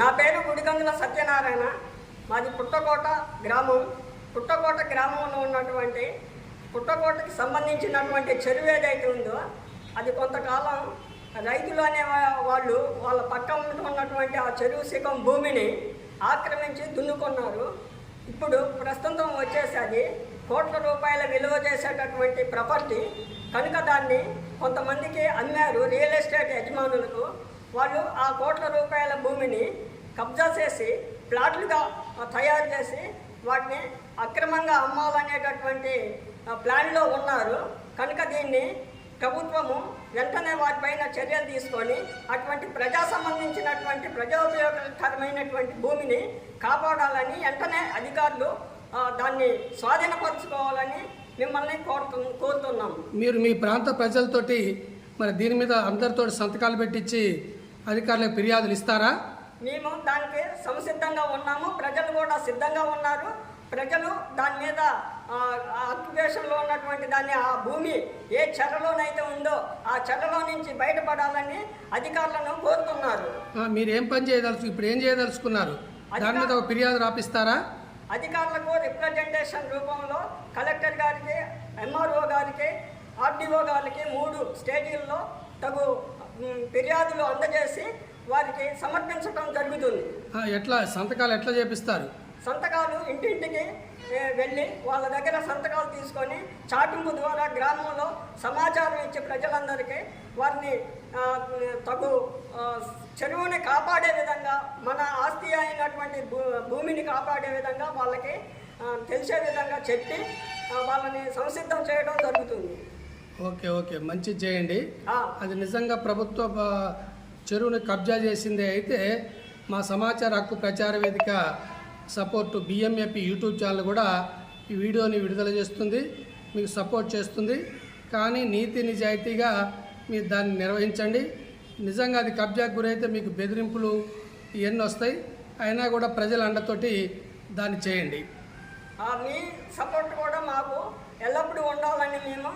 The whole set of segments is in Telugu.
నా పేరు గుడిగంగుల సత్యనారాయణ. మాది పుట్టకోట గ్రామం. పుట్టకోట గ్రామంలో ఉన్నటువంటి పుట్టకోటకి సంబంధించినటువంటి చెరువు ఏదైతే ఉందో అది కొంతకాలం రైతులు అనే వాళ్ళు వాళ్ళ పక్క ఉన్నటువంటి ఆ చెరువు శిఖం భూమిని ఆక్రమించి దున్నుకున్నారు. ఇప్పుడు ప్రస్తుతం వచ్చేసి అది కోట్ల రూపాయల విలువ చేసేటటువంటి ప్రాపర్టీ. కనుక దాన్ని కొంతమందికి అమ్మారు రియల్ ఎస్టేట్ యజమానులకు వాళ్ళు ఆ కోట్ల రూపాయల భూమిని కబ్జా చేసి ప్లాట్లుగా తయారు చేసి వాటిని అక్రమంగా అమ్మాలనేటటువంటి ప్లాన్లో ఉన్నారు. కనుక దీన్ని ప్రభుత్వము వెంటనే వాటిపైన చర్యలు తీసుకొని అటువంటి ప్రజా సంబంధించినటువంటి ప్రజోపయోగకరమైనటువంటి భూమిని కాపాడాలని వెంటనే అధికారులు దాన్ని స్వాధీనపరచుకోవాలని మిమ్మల్ని కోరుతు కోరుతున్నాము. మీరు మీ ప్రాంత ప్రజలతోటి మరి దీని మీద అందరితో సంతకాలు పెట్టించి అధికారులకు ఫిర్యాదులు ఇస్తారా? మేము దానికి సంసిద్ధంగా ఉన్నాము ప్రజలు కూడా సిద్ధంగా ఉన్నారు. ప్రజలు దాని మీద ఆక్యుపేషన్లో ఉన్నటువంటి దాన్ని ఆ భూమి ఏ చెరలోనైతే ఉందో ఆ చెరలో నుంచి బయటపడాలని అధికారులను కోరుతున్నారు. మీరు ఏం పని చేయదలుచు ఇప్పుడు ఏం చేయదలుచుకున్నారు? దాని మీద ఒక ఫిర్యాదు రాపిస్తారా? అధికారులకు రిప్రజెంటేషన్ రూపంలో కలెక్టర్ గారికి ఎంఆర్ఓ గారికి ఆర్డీఓ గారికి మూడు స్టేజీల్లో తగు ఫిర్యాదులు అందజేసి వారికి సమర్పించడం జరుగుతుంది. ఎట్లా సంతకాలు ఎట్లా చేపిస్తారు? సంతకాలు ఇంటింటికి వెళ్ళి వాళ్ళ దగ్గర సంతకాలు తీసుకొని చాటింపు ద్వారా గ్రామంలో సమాచారం ఇచ్చి ప్రజలందరికీ వారిని తగు చెరువుని కాపాడే విధంగా మన ఆస్తి అయినటువంటి భూ భూమిని కాపాడే విధంగా వాళ్ళకి తెలిసే విధంగా చెప్పి వాళ్ళని సంసిద్ధం చేయడం జరుగుతుంది. Okay okay. మంచిది చేయండి. అది నిజంగా ప్రభుత్వ చెరువుని కబ్జా చేసిందే అయితే మా సమాచార హక్కు ప్రచార వేదిక సపోర్టు బిఎంఏపి యూట్యూబ్ ఛానల్ కూడా ఈ వీడియోని విడుదల చేస్తుంది. మీకు సపోర్ట్ చేస్తుంది. కానీ నీతి నిజాయితీగా మీరు దాన్ని నిర్వహించండి. నిజంగా అది కబ్జాకు గురైతే మీకు బెదిరింపులు ఇవన్నీ వస్తాయి. అయినా కూడా ప్రజల అండతోటి దాన్ని చేయండి. మీ సపోర్ట్ కూడా మాకు ఎల్లప్పుడూ ఉండాలని మేము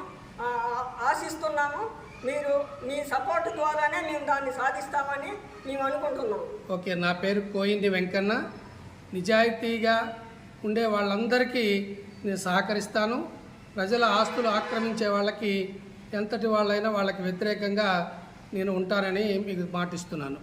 ఆశిస్తున్నాము మీరు మీ సపోర్ట్ ద్వారానే మేము దాన్ని సాధిస్తామని మేము అనుకుంటున్నాం. ఓకే నా పేరు కోయింది వెంకన్న. నిజాయితీగా ఉండే వాళ్ళందరికీ నేను సహకరిస్తాను. ప్రజల ఆస్తులు ఆక్రమించే వాళ్ళకి ఎంతటి వాళ్ళైనా వాళ్ళకి వ్యతిరేకంగా నేను ఉంటానని మీకు మాటిస్తున్నాను.